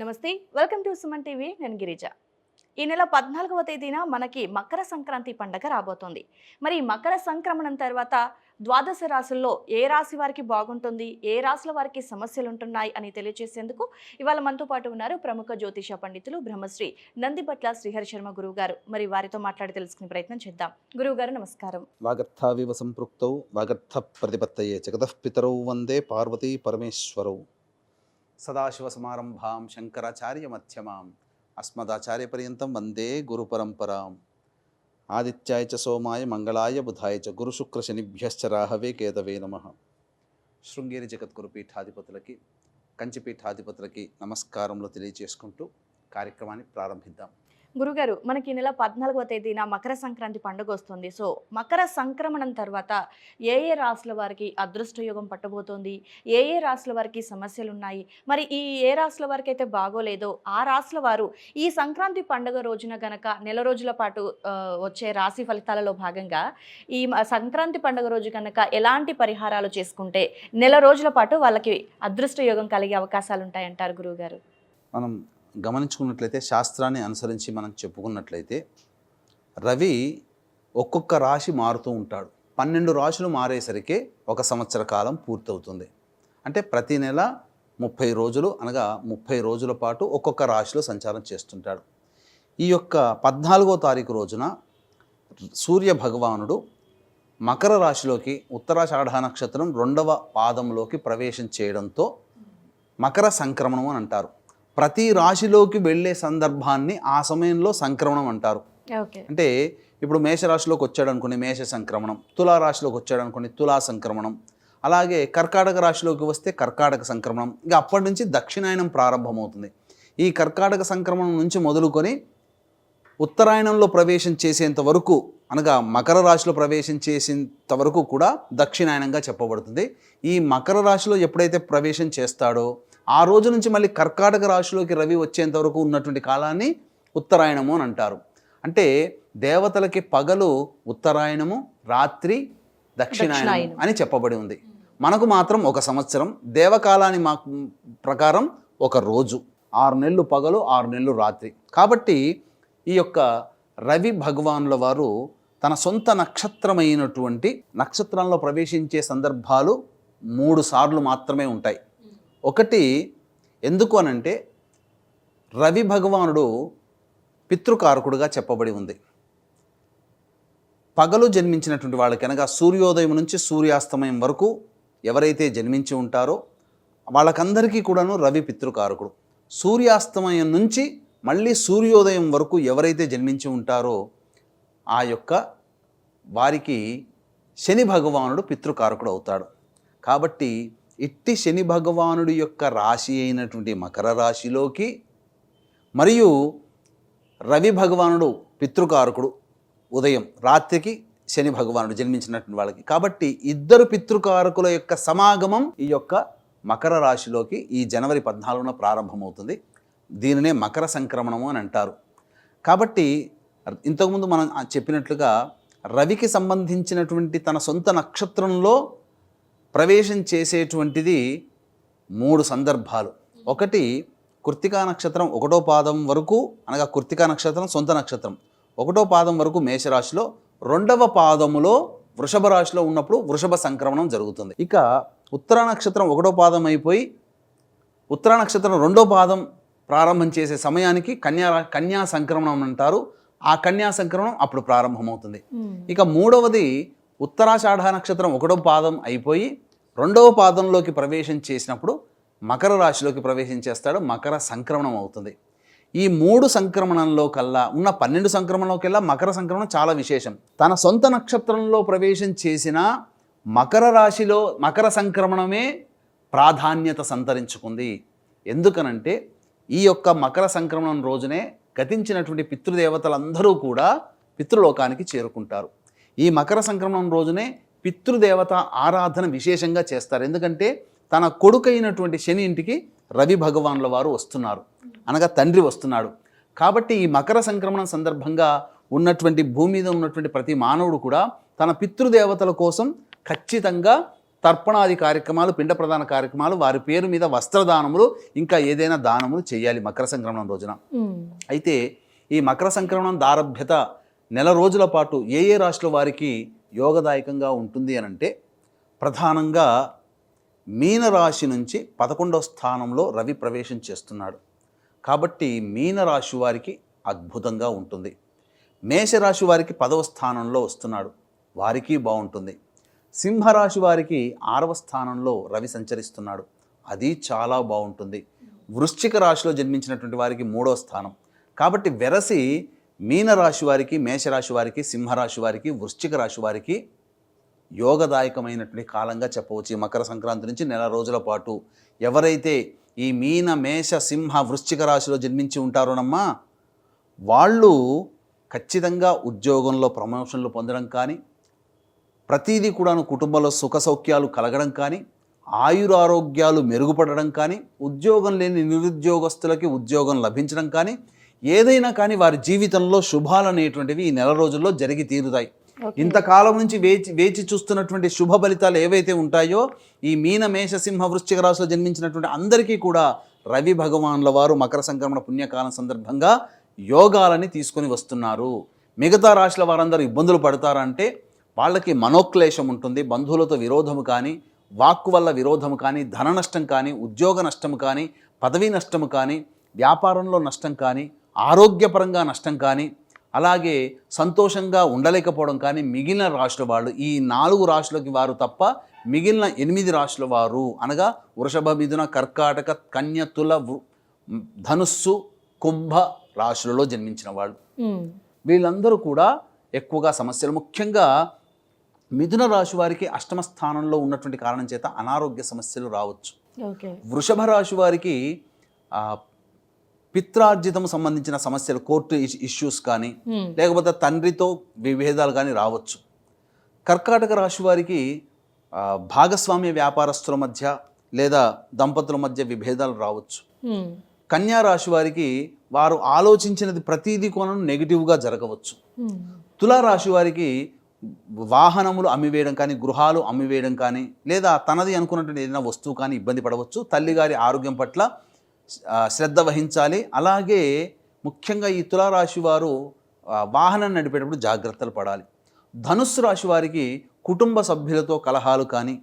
నమస్తే welcome to Suman TV నేను గిరిజ. ఈ నెల పద్నాలుగవ తేదీన మనకి మకర సంక్రాంతి పండగ రాబోతోంది. మరి మకర సంక్రమణం తర్వాత ద్వాదశ రాశుల్లో ఏ రాశి వారికి బాగుంటుంది ఏ రాశుల వారికి సమస్యలు ఉంటున్నాయి అని తెలియజేసేందుకు ఇవాళ మనతో పాటు ఉన్నారు ప్రముఖ జ్యోతిష పండితులు బ్రహ్మశ్రీ నందిపట్ల శ్రీహరి శర్మ గురువు గారు మరి వారితో మాట్లాడి తెలుసుకునే ప్రయత్నం చేద్దాం. గురువు గారు నమస్కారం. వాగర్థావివ సంపృక్తౌ వాగర్థ ప్రతిపత్తయే జగతః పితరౌ వందే పార్వతీ పరమేశ్వరౌ. సదాశివసమారంభాం శంకరాచార్యమధ్యమాం అస్మదాచార్యపర్యంతం వందే గురుపరంపరాం ఆదిత్యాయ చ సోమాయ మంగళాయ బుధాయ చ గురుశుక్రశనిభ్యశ్చ రాహవే కేతవే నమ శృంగేరి జగద్గురు పీఠాధిపతులకి కంచి పీఠాధిపతులకి నమస్కారములు తెలియజేసుకుంటూ కార్యక్రమాన్ని ప్రారంభిద్దాం। గురుగారు మనకి ఈ నెల పద్నాలుగవ తేదీన మకర సంక్రాంతి పండుగ వస్తుంది సో మకర సంక్రమణం తర్వాత ఏ ఏ రాసుల వారికి అదృష్ట యోగం పట్టబోతోంది? ఏ ఏ రాశుల వారికి సమస్యలు ఉన్నాయి మరి ఈ ఏ రాశుల వారికి అయితే బాగోలేదో ఆ రాశుల వారు ఈ సంక్రాంతి పండుగ రోజున గనక నెల రోజుల పాటు వచ్చే రాశి ఫలితాలలో భాగంగా ఈ సంక్రాంతి పండుగ రోజు కనుక ఎలాంటి పరిహారాలు చేసుకుంటే నెల రోజుల పాటు వాళ్ళకి అదృష్ట యోగం కలిగే అవకాశాలు ఉంటాయంటారు గురువుగారు మనం గమనించుకున్నట్లయితే శాస్త్రాన్ని అనుసరించి మనం చెప్పుకున్నట్లయితే రవి ఒక్కొక్క రాశి మారుతూ ఉంటాడు. పన్నెండు రాశులు మారేసరికి ఒక సంవత్సర కాలం పూర్తవుతుంది. అంటే ప్రతి నెల ముప్పై రోజులు అనగా ముప్పై రోజుల పాటు ఒక్కొక్క రాశిలో సంచారం చేస్తుంటాడు. ఈ యొక్క పద్నాలుగో తారీఖు రోజున సూర్య భగవానుడు మకర రాశిలోకి ఉత్తరాషాఢ నక్షత్రం రెండవ పాదంలోకి ప్రవేశం చేయడంతో మకర సంక్రమణం అని అంటారు. ప్రతి రాశిలోకి వెళ్ళే సందర్భాన్ని ఆ సమయంలో సంక్రమణం అంటారు. అంటే ఇప్పుడు మేషరాశిలోకి వచ్చాడు అనుకోండి మేష సంక్రమణం తులా రాశిలోకి వచ్చాడు అనుకోండి తులా సంక్రమణం. అలాగే కర్కాటక రాశిలోకి వస్తే కర్కాటక సంక్రమణం. ఇక అప్పటి నుంచి దక్షిణాయనం ప్రారంభమవుతుంది. ఈ కర్కాటక సంక్రమణం నుంచి మొదలుకొని ఉత్తరాయణంలో ప్రవేశం చేసేంత వరకు అనగా మకర రాశిలో ప్రవేశం చేసేంత వరకు కూడా దక్షిణాయనంగా చెప్పబడుతుంది. ఈ మకర రాశిలో ఎప్పుడైతే ప్రవేశం చేస్తాడో ఆ రోజు నుంచి మళ్ళీ కర్కాటక రాశిలోకి రవి వచ్చేంత వరకు ఉన్నటువంటి కాలాన్ని ఉత్తరాయణము అని అంటారు. అంటే దేవతలకి పగలు ఉత్తరాయణము రాత్రి దక్షిణాయనం. అని చెప్పబడి ఉంది. మనకు మాత్రం ఒక సంవత్సరం దేవకాలాన్ని మా ప్రకారం ఒక రోజు. ఆరు నెలలు పగలు ఆరు నెలలు రాత్రి. కాబట్టి ఈ యొక్క రవి భగవానుల వారు తన సొంత నక్షత్రమైనటువంటి నక్షత్రంలో ప్రవేశించే సందర్భాలు మూడు సార్లు మాత్రమే ఉంటాయి. ఒకటి ఎందుకు అనంటే రవి భగవానుడు పితృకారకుడుగా చెప్పబడి ఉంది. పగలు జన్మించినటువంటి వాళ్ళకి అనగా సూర్యోదయం నుంచి సూర్యాస్తమయం వరకు ఎవరైతే జన్మించి ఉంటారో వాళ్ళకందరికీ కూడాను రవి పితృకారకుడు. సూర్యాస్తమయం నుంచి మళ్ళీ సూర్యోదయం వరకు ఎవరైతే జన్మించి ఉంటారో ఆ యొక్క వారికి శని భగవానుడు పితృకారకుడు అవుతాడు. కాబట్టి ఇట్టి శని భగవానుడి యొక్క రాశి అయినటువంటి మకర రాశిలోకి మరియు రవి భగవానుడు పితృకారకుడు ఉదయం రాత్రికి శని భగవానుడు జన్మించినటువంటి వాళ్ళకి. కాబట్టి ఇద్దరు పితృకారకుల యొక్క సమాగమం ఈ యొక్క మకర రాశిలోకి ఈ జనవరి పద్నాలుగున ప్రారంభమవుతుంది. దీనినే మకర సంక్రమణము అని అంటారు. కాబట్టి ఇంతకుముందు మనం చెప్పినట్లుగా రవికి సంబంధించినటువంటి తన సొంత నక్షత్రంలో ప్రవేశం చేసేటువంటిది మూడు సందర్భాలు. ఒకటి కృత్తికా నక్షత్రం ఒకటో పాదం వరకు అనగా కృత్తికా నక్షత్రం సొంత నక్షత్రం. ఒకటో పాదం వరకు మేషరాశిలో రెండవ పాదములో వృషభ రాశిలో ఉన్నప్పుడు వృషభ సంక్రమణం జరుగుతుంది. ఇక ఉత్తర నక్షత్రం ఒకటో పాదం అయిపోయి ఉత్తర నక్షత్రం రెండో పాదం ప్రారంభం చేసే సమయానికి కన్యా కన్యా సంక్రమణం అంటారు. ఆ కన్యా సంక్రమణం అప్పుడు ప్రారంభమవుతుంది. ఇక మూడవది ఉత్తరాషాఢ నక్షత్రం ఒకటో పాదం అయిపోయి రెండవ పాదంలోకి ప్రవేశం చేసినప్పుడు మకర రాశిలోకి ప్రవేశం చేస్తాడు మకర సంక్రమణం అవుతుంది. ఈ మూడు సంక్రమణంలో కల్లా ఉన్న పన్నెండు సంక్రమణలోకెల్లా మకర సంక్రమణం చాలా విశేషం. తన సొంత నక్షత్రంలో ప్రవేశం చేసిన మకర రాశిలో మకర సంక్రమణమే ప్రాధాన్యత సంతరించుకుంది. ఎందుకనంటే ఈ యొక్క మకర సంక్రమణం రోజునే గతించినటువంటి పితృదేవతలందరూ కూడా పితృలోకానికి చేరుకుంటారు. ఈ మకర సంక్రమణం రోజునే పితృదేవత ఆరాధన విశేషంగా చేస్తారు. ఎందుకంటే తన కొడుకైనటువంటి శని ఇంటికి రవి భగవాన్ల వారు వస్తున్నారు. అనగా తండ్రి వస్తున్నాడు. కాబట్టి ఈ మకర సంక్రమణం సందర్భంగా ఉన్నటువంటి భూమి మీద ఉన్నటువంటి ప్రతి మానవుడు కూడా తన పితృదేవతల కోసం ఖచ్చితంగా తర్పణాది కార్యక్రమాలు పిండ ప్రదాన కార్యక్రమాలు వారి పేరు మీద వస్త్రదానములు ఇంకా ఏదైనా దానములు చేయాలి మకర సంక్రమణం రోజున. అయితే ఈ మకర సంక్రమణం దారభ్యత నెల రోజుల పాటు ఏ ఏ రాశుల వారికి యోగదాయకంగా ఉంటుంది అని అంటే ప్రధానంగా మీనరాశి నుంచి పదకొండవ స్థానంలో రవి ప్రవేశం చేస్తున్నాడు. కాబట్టి మీనరాశి వారికి అద్భుతంగా ఉంటుంది. మేషరాశి వారికి పదవ స్థానంలో వస్తున్నాడు. వారికి బాగుంటుంది. సింహరాశి వారికి ఆరవ స్థానంలో రవి సంచరిస్తున్నాడు. అది చాలా బాగుంటుంది. వృశ్చిక రాశిలో జన్మించినటువంటి వారికి మూడవ స్థానం. కాబట్టి వెరసి మీనరాశి వారికి మేషరాశి వారికి సింహరాశి వారికి వృశ్చిక రాశి వారికి యోగదాయకమైనటువంటి కాలంగా చెప్పవచ్చు. ఈ మకర సంక్రాంతి నుంచి నెల రోజుల పాటు ఎవరైతే ఈ మీన మేష సింహ వృశ్చిక రాశిలో జన్మించి ఉంటారోనమ్మా వాళ్ళు ఖచ్చితంగా ఉద్యోగంలో ప్రమోషన్లు పొందడం కానీ ప్రతిదీ కూడాను కుటుంబంలో సుఖ సౌఖ్యాలు కలగడం కానీ ఆయురారోగ్యాలు మెరుగుపడడం కానీ ఉద్యోగం లేని నిరుద్యోగస్తులకి ఉద్యోగం లభించడం కానీ ఏదైనా కానీ వారి జీవితంలో శుభాలు అనేటువంటివి ఈ నెల రోజుల్లో జరిగి తీరుతాయి. ఇంతకాలం నుంచి వేచి వేచి చూస్తున్నటువంటి శుభ ఫలితాలు ఏవైతే ఉంటాయో ఈ మీన మేష సింహ వృశ్చిక రాశిలో జన్మించినటువంటి అందరికీ కూడా రవి భగవాన్ల వారు మకర సంక్రమణ పుణ్యకాలం సందర్భంగా యోగాలని తీసుకొని వస్తున్నారు మిగతా రాశుల వారందరూ ఇబ్బందులు పడతారంటే వాళ్ళకి మనోక్లేశం ఉంటుంది బంధువులతో విరోధము కానీ వాక్కు వల్ల విరోధము కానీ ధన నష్టం కానీ ఉద్యోగ నష్టము కానీ పదవీ నష్టము కానీ వ్యాపారంలో నష్టం కానీ ఆరోగ్యపరంగా నష్టం కానీ అలాగే సంతోషంగా ఉండలేకపోవడం కానీ మిగిలిన రాశుల వాళ్ళు ఈ నాలుగు రాశులకి వారు తప్ప మిగిలిన ఎనిమిది రాశుల వారు అనగా వృషభ మిథున కర్కాటక కన్య తుల వృ- ధనుస్సు కుంభ రాశులలో జన్మించిన వాళ్ళు. వీళ్ళందరూ కూడా ఎక్కువగా సమస్యలు. ముఖ్యంగా మిథున రాశి వారికి అష్టమ స్థానంలో ఉన్నటువంటి కారణం చేత అనారోగ్య సమస్యలు రావచ్చు. వృషభ రాశి వారికి ఆ, పిత్రార్జితము సంబంధించిన సమస్యలు కోర్టు ఇష్- ఇష్యూస్ కానీ. లేకపోతే తండ్రితో విభేదాలు కానీ రావచ్చు కర్కాటక రాశి వారికి భాగస్వామ్య వ్యాపారస్తుల మధ్య లేదా దంపతుల మధ్య విభేదాలు రావచ్చు. కన్యా రాశి వారికి వారు ఆలోచించినది ప్రతీది కొనను నెగిటివ్గా జరగవచ్చు ఉమ్. తులారాశి వారికి వాహనములు అమ్మివేయడం కానీ గృహాలు అమ్మివేయడం కానీ లేదా తనది అనుకున్నటువంటి ఏదైనా వస్తువు కానీ ఇబ్బంది పడవచ్చు తల్లిగారి ఆరోగ్యం పట్ల శ్రద్ధ వహించాలి. అలాగే ముఖ్యంగా ఈ తులారాశి వారు వాహనం నడిపేటప్పుడు జాగ్రత్తలు పడాలి. ధనుస్సు రాశి వారికి కుటుంబ సభ్యులతో కలహాలు కానీ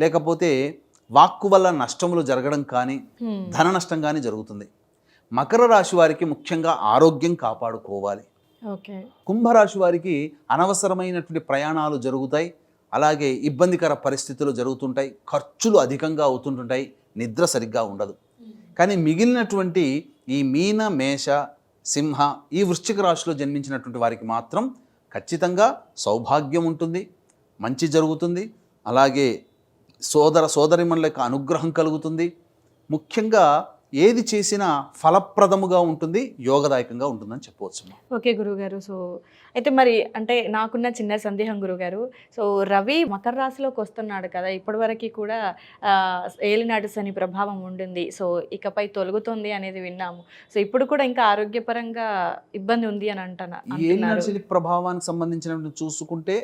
లేకపోతే వాక్కు వల్ల నష్టములు జరగడం కానీ. ధన నష్టం కానీ జరుగుతుంది. మకర రాశి వారికి ముఖ్యంగా ఆరోగ్యం కాపాడుకోవాలి. ఓకే. కుంభరాశి వారికి అనవసరమైనటువంటి ప్రయాణాలు జరుగుతాయి. అలాగే ఇబ్బందికర పరిస్థితులు జరుగుతుంటాయి. ఖర్చులు అధికంగా అవుతుంటుంటాయి. నిద్ర సరిగ్గా ఉండదు. కానీ మిగిలినటువంటి ఈ మీన మేష సింహ ఈ వృశ్చిక రాశిలో జన్మించినటువంటి వారికి మాత్రం ఖచ్చితంగా సౌభాగ్యం ఉంటుంది మంచి జరుగుతుంది అలాగే సోదర సోదరిమణుల యొక్క అనుగ్రహం కలుగుతుంది. ముఖ్యంగా ఏది చేసినా ఫలప్రదముగా ఉంటుంది యోగదాయకంగా ఉంటుందని చెప్పవచ్చు. ఓకే గురుగారు. సో అయితే మరి అంటే నాకున్న చిన్న సందేహం గురుగారు. సో రవి మకర రాశిలోకి వస్తున్నాడు కదా ఇప్పటివరకు కూడా ఏలినాటి శని ప్రభావం ఉండింది సో ఇకపై తొలగుతుంది అనేది విన్నాము. సో ఇప్పుడు కూడా ఇంకా ఆరోగ్యపరంగా ఇబ్బంది ఉంది అని అంటున్నా ఈ అంటున్నారు. ఏలినాటి ప్రభావానికి సంబంధించినటువంటి చూసుకుంటే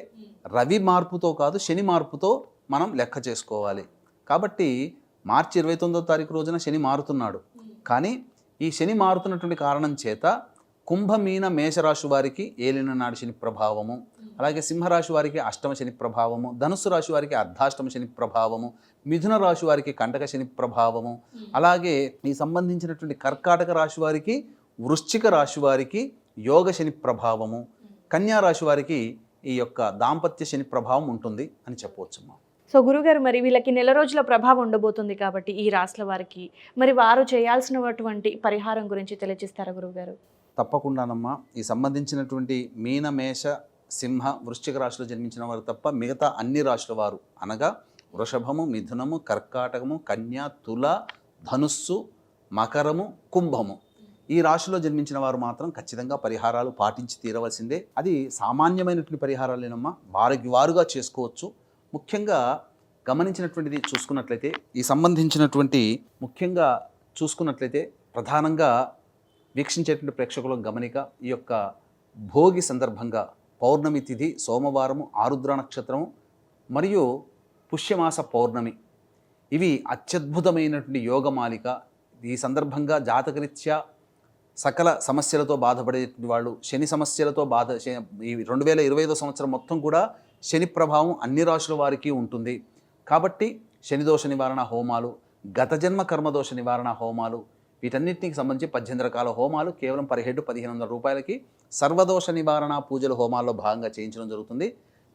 రవి మార్పుతో కాదు శని మార్పుతో మనం లెక్క చేసుకోవాలి. కాబట్టి మార్చి ఇరవై తొమ్మిదో తారీఖు రోజున శని మారుతున్నాడు. కానీ ఈ శని మారుతున్నటువంటి కారణం చేత కుంభమీన మేషరాశి వారికి ఏలిన నాడు శని ప్రభావము అలాగే సింహరాశి వారికి అష్టమ శని ప్రభావము ధనుస్సు రాశి వారికి అర్ధాష్టమ శని ప్రభావము మిథున రాశి వారికి కంటక శని ప్రభావము అలాగే ఈ సంబంధించినటువంటి కర్కాటక రాశి వారికి వృశ్చిక రాశి వారికి యోగ శని ప్రభావము కన్యా రాశి వారికి ఈ యొక్క దాంపత్య శని ప్రభావం ఉంటుంది అని చెప్పవచ్చమ్మా సో గురుగారు మరి వీళ్ళకి నెల రోజుల ప్రభావం ఉండబోతుంది కాబట్టి ఈ రాశుల వారికి మరి వారు చేయాల్సినటువంటి పరిహారం గురించి తెలియజేస్తారా గురుగారు? తప్పకుండానమ్మా. ఈ సంబంధించినటువంటి మీన మేష సింహ వృశ్చిక రాశిలో జన్మించిన వారు తప్ప మిగతా అన్ని రాశుల వారు అనగా వృషభము మిథునము కర్కాటకము కన్యా తుల ధనుస్సు మకరము కుంభము. ఈ రాశిలో జన్మించిన వారు మాత్రం ఖచ్చితంగా పరిహారాలు పాటించి తీరవలసిందే. అది సామాన్యమైనటువంటి పరిహారాలేనమ్మా. వారికి వారుగా చేసుకోవచ్చు. ముఖ్యంగా గమనించినటువంటిది చూసుకున్నట్లయితే ఈ సంబంధించినటువంటి ముఖ్యంగా చూసుకున్నట్లయితే ప్రధానంగా వీక్షించేటువంటి ప్రేక్షకుల గమనిక ఈ యొక్క భోగి సందర్భంగా పౌర్ణమి తిథి సోమవారము ఆరుద్ర నక్షత్రము మరియు పుష్యమాస పౌర్ణమి. ఇవి అత్యద్భుతమైనటువంటి యోగమాలిక ఈ సందర్భంగా జాతకరీత్యా సకల సమస్యలతో బాధపడేటువంటి వాళ్ళు శని సమస్యలతో బాధ ఈ రెండు వేల ఇరవై ఐదో సంవత్సరం మొత్తం కూడా శని ప్రభావం అన్ని రాశుల వారికి ఉంటుంది. కాబట్టి శని దోష నివారణ హోమాలు గత జన్మ కర్మదోష నివారణ హోమాలు వీటన్నిటికి సంబంధించి పద్దెనిమిది రకాల హోమాలు కేవలం పర్ హెడ్ పదిహేను వందల రూపాయలకి సర్వదోష నివారణ పూజలు హోమాల్లో భాగంగా చేయించడం జరుగుతుంది.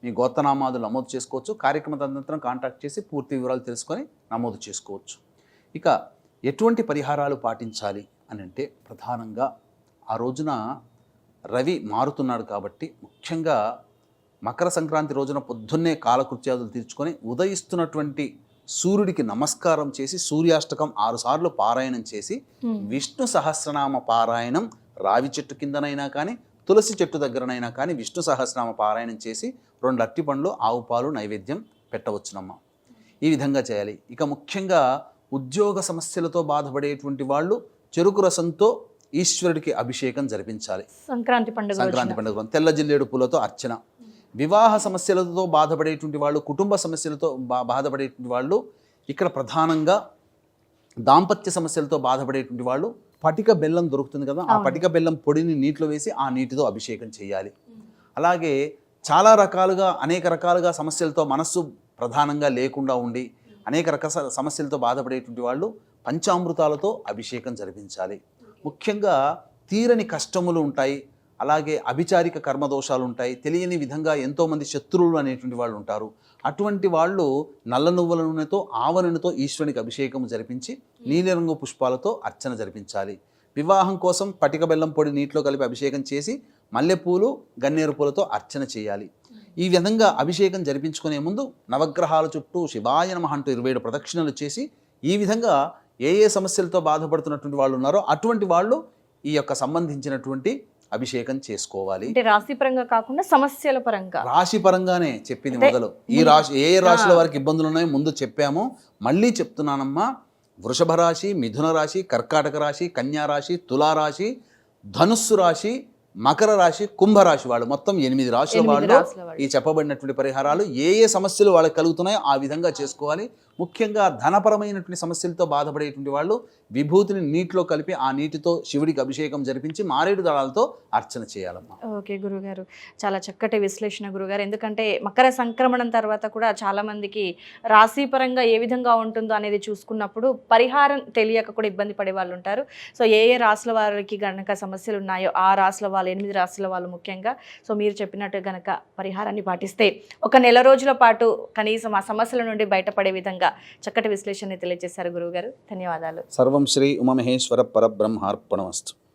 మీ గోత్రనామాదులు నమోదు చేసుకోవచ్చు. కార్యక్రమ తదనంతరం కాంటాక్ట్ చేసి పూర్తి వివరాలు తెలుసుకొని నమోదు చేసుకోవచ్చు. ఇక ఎటువంటి పరిహారాలు పాటించాలి అని అంటే ప్రధానంగా ఆ రోజున రవి మారుతున్నాడు కాబట్టి ముఖ్యంగా మకర సంక్రాంతి రోజున పొద్దున్నే కాలకృత్యాదులు తీర్చుకొని ఉదయిస్తున్నటువంటి సూర్యుడికి నమస్కారం చేసి సూర్యాష్టకం ఆరుసార్లు పారాయణం చేసి విష్ణు సహస్రనామ పారాయణం రావి చెట్టు కిందనైనా కానీ తులసి చెట్టు దగ్గరనైనా కానీ విష్ణు సహస్రనామ పారాయణం చేసి రెండు అట్టి పండ్లు ఆవు పాలు నైవేద్యం పెట్టవచ్చునమ్మా. ఈ విధంగా చేయాలి. ఇక ముఖ్యంగా ఉద్యోగ సమస్యలతో బాధపడేటువంటి వాళ్ళు చెరుకు రసంతో ఈశ్వరుడికి అభిషేకం జరిపించాలి. సంక్రాంతి పండుగ సంక్రాంతి. పండుగ తెల్ల జిల్లేడు పూలతో అర్చన. వివాహ సమస్యలతో బాధపడేటువంటి వాళ్ళు కుటుంబ సమస్యలతో బా బాధపడేటువంటి వాళ్ళు ఇక్కడ ప్రధానంగా దాంపత్య సమస్యలతో బాధపడేటువంటి వాళ్ళు పటిక బెల్లం దొరుకుతుంది కదా ఆ. పటిక బెల్లం పొడిని నీటిలో వేసి ఆ నీటితో అభిషేకం చేయాలి. అలాగే చాలా రకాలుగా అనేక రకాలుగా సమస్యలతో మనస్సు ప్రధానంగా లేకుండా ఉండి అనేక రకాల సమస్యలతో బాధపడేటువంటి వాళ్ళు పంచామృతాలతో అభిషేకం జరిపించాలి. ముఖ్యంగా తీరని కష్టములు ఉంటాయి అలాగే అభిచారిక కర్మదోషాలు ఉంటాయి తెలియని విధంగా ఎంతోమంది శత్రువులు అనేటువంటి వాళ్ళు ఉంటారు అటువంటి వాళ్ళు నల్ల నువ్వుల నూనెతో ఆవ ఈశ్వరునికి అభిషేకం జరిపించి నీలిరంగు పుష్పాలతో అర్చన జరిపించాలి. వివాహం కోసం పటిక బెల్లం పొడి నీటిలో కలిపి అభిషేకం చేసి మల్లెపూలు గన్నేరు పూలతో అర్చన చేయాలి. ఈ విధంగా అభిషేకం జరిపించుకునే ముందు నవగ్రహాల చుట్టూ శివాయ నమ అంటూ ఇరవై ఏడు ప్రదక్షిణలు చేసి ఈ విధంగా ఏ ఏ సమస్యలతో బాధపడుతున్నటువంటి వాళ్ళు ఉన్నారో అటువంటి వాళ్ళు ఈ యొక్క సంబంధించినటువంటి అభిషేకం చేసుకోవాలి. అంటే రాశి పరంగా కాకుండా సమస్యల పరంగా. రాశి పరంగానే చెప్పింది మొదలు. ఈ రాశి ఏ ఏ రాశుల. వారికి ఇబ్బందులు ఉన్నాయో ముందు చెప్పాము. మళ్ళీ చెప్తున్నానమ్మా వృషభ రాశి మిథున రాశి కర్కాటక రాశి కన్యా రాశి తులారాశి ధనుస్సు రాశి మకర రాశి కుంభరాశి వాళ్ళు. మొత్తం ఎనిమిది రాశుల ఎనిమిది వాళ్ళు రాశుల వాళ్ళు. ఈ చెప్పబడినటువంటి పరిహారాలు ఏ ఏ సమస్యలు వాళ్ళకి కలుగుతున్నాయో ఆ విధంగా చేసుకోవాలి. ముఖ్యంగా ధనపరమైనటువంటి సమస్యలతో బాధపడేటువంటి వాళ్ళు విభూతిని నీటిలో కలిపి ఆ నీటితో శివుడికి అభిషేకం జరిపించి మారేడు దళాలతో అర్చన చేయాలమ్మా. ఓకే గురుగారు. చాలా చక్కటి విశ్లేషణ గురుగారు. ఎందుకంటే మకర సంక్రమణం తర్వాత కూడా చాలా మందికి ఏ విధంగా ఉంటుందో అనేది చూసుకున్నప్పుడు పరిహారం తెలియక కూడా ఇబ్బంది పడే వాళ్ళు ఉంటారు. సో ఏ ఏ రాసుల వారికి గనక సమస్యలు ఉన్నాయో ఆ రాశుల వాళ్ళు ఎనిమిది రాశుల వాళ్ళు ముఖ్యంగా. సో మీరు చెప్పినట్టు గనక పరిహారాన్ని పాటిస్తే ఒక నెల రోజుల పాటు కనీసం ఆ సమస్యల నుండి బయటపడే విధంగా చక్కటి విశ్లేషణ తెలియజేశారు గురువుగారు. ధన్యవాదాలు. సర్వం శ్రీ ఉమమహేశ్వర పరబ్రహ్మార్పణమస్తు.